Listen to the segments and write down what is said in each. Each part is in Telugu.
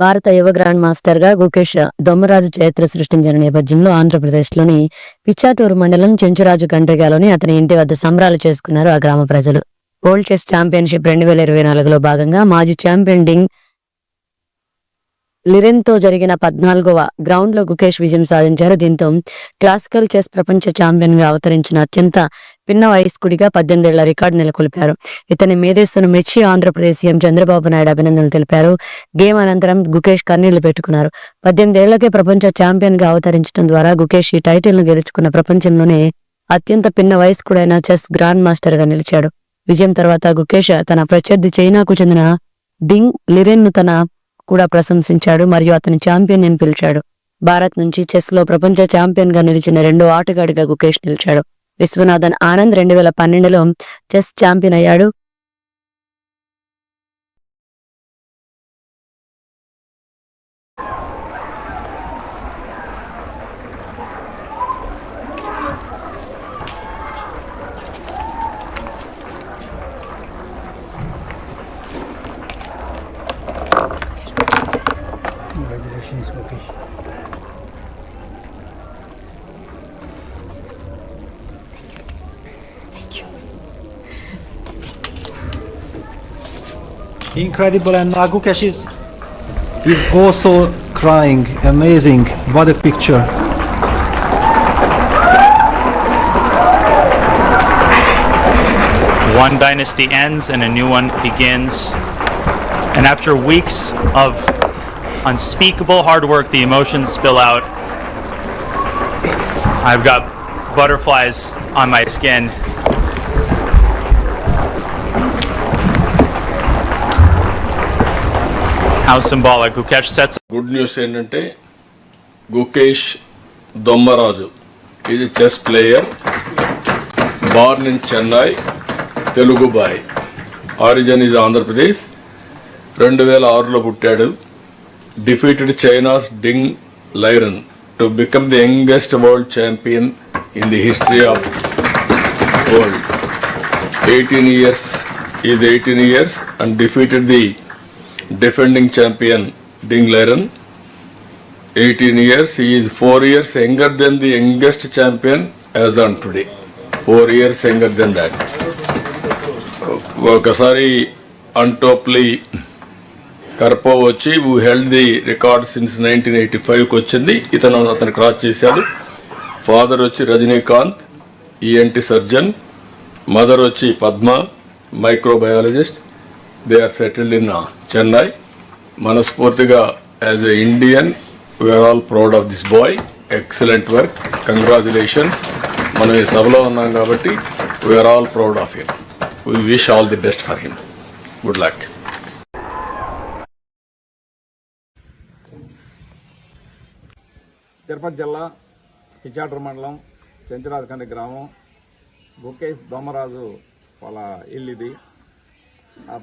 భారత యువ గ్రాండ్ మాస్టర్గా గుకేష్ దొమ్మరాజు చరిత్ర సృష్టించిన నేపథ్యంలో ఆంధ్రప్రదేశ్లోని పిచ్చాటూరు మండలం చెంచురాజు గండ్రిగాలోని అతని ఇంటి వద్ద సంబరాలు చేసుకున్నారు ఆ గ్రామ ప్రజలు. వరల్డ్ చెస్ ఛాంపియన్షిప్ రెండు వేల ఇరవై నాలుగులో భాగంగా మాజీ ఛాంపియన్ డింగ్ లిరెన్తో జరిగిన పద్నాలుగవ గ్రౌండ్లో గుకేష్ విజయం సాధించారు. దీంతో క్లాసికల్ చెస్ ప్రపంచ ఛాంపియన్గా అవతరించిన అత్యంత పిన్న వయస్కుడిగా పద్దెనిమిదేళ్ళ రికార్డు నెలకొల్పారు. ఇతని మేధస్సును మెచ్చి ఆంధ్రప్రదేశ్ సీఎం చంద్రబాబు నాయుడు అభినందనలు తెలిపారు. గేమ్ అనంతరం గుకేష్ కన్నీళ్ళు పెట్టుకున్నారు. పద్దెనిమిదేళ్ళకే ప్రపంచ ఛాంపియన్గా అవతరించడం ద్వారా గుకేష్ ఈ టైటిల్ను గెలుచుకున్న ప్రపంచంలోనే అత్యంత పిన్న వయస్కుడైన చెస్ గ్రాండ్ మాస్టర్గా నిలిచాడు. విజయం తర్వాత గుకేష్ తన ప్రత్యర్థి చైనాకు చెందిన డింగ్ లిరెన్ను తన కూడా ప్రశంసించాడు మరియు అతని ఛాంపియన్ అని పిలిచాడు. భారత్ నుంచి చెస్లో ప్రపంచ ఛాంపియన్గా నిలిచిన రెండో ఆటగాడిగా గుకేష్ నిలిచాడు. విశ్వనాథన్ ఆనంద్ రెండు వేల పన్నెండులో చెస్ ఛాంపియన్ అయ్యాడు Congratulations, Mukesh. Incredible, and Nagukesh is is also crying. Amazing! What a picture. One dynasty ends and a new one begins. And after weeks of unspeakable hard work, the emotions spill out. I've got butterflies on my skin. How symbolic. Gukesh sets good news ఏంటంటే గుకేష్ దొమ్మరాజు ఇది chess player born in Chennai Telugu boy origin ఇది ఆంధ్రప్రదేశ్ రెండు వేల ఆరులో పుట్టాడు. Defeated China's Ding Liren to become the youngest world champion in the history of world eighteen years is eighteen years and defeated the defending champion Ding Liren eighteen years is four years younger then the youngest champion as on today four years younger then that ఒకసారి అంటోప్లీ కర్పో వచ్చి who held the record since nineteen eighty ఫైవ్కి వచ్చింది. ఇతను అతను క్రాస్ చేశాడు. ఫాదర్ వచ్చి రజనీకాంత్ ఈఎన్టీ సర్జన్ మదర్ వచ్చి Padma microbiologist they are settled in Chennai. మనస్ఫూర్తిగా as a Indian we are all proud of this boy excellent work congratulations మనం ఈ సభలో ఉన్నాం కాబట్టి we are all proud of him we wish all the best for him good luck Tirupati జిల్లా పిచాటూరు మండలం చెంచురాజకండి గ్రామం. గుకేష్ దోమరాజు వాళ్ళ ఇల్లు ఇది.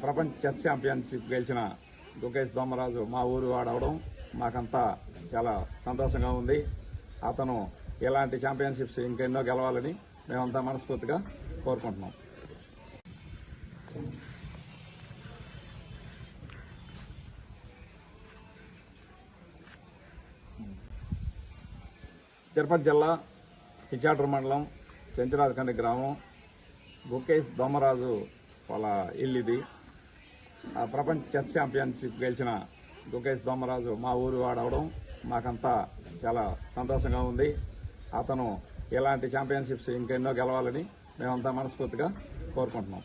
ప్రపంచ చెస్ ఛాంపియన్షిప్ గెలిచిన దుకేష్ దోమరాజు మా ఊరు వాడవడం మాకంతా చాలా సంతోషంగా ఉంది. అతను ఇలాంటి ఛాంపియన్షిప్స్ ఇంకెన్నో గెలవాలని మేమంతా మనస్ఫూర్తిగా కోరుకుంటున్నాం. తిరుపతి జిల్లా పిచాటూరు మండలం చెంచురాజకండి గ్రామం. బుక్కేష్ దోమరాజు వాళ్ళ ఇల్లు ఇది ఆ ప్రపంచ చెస్ ఛాంపియన్షిప్ గెలిచిన దుకేష్ దొమ్మరాజు మా ఊరు వాడవడం మాకంతా చాలా సంతోషంగా ఉంది. అతను ఇలాంటి ఛాంపియన్షిప్స్ ఇంకెన్నో గెలవాలని మేమంతా మనస్ఫూర్తిగా కోరుకుంటున్నాం.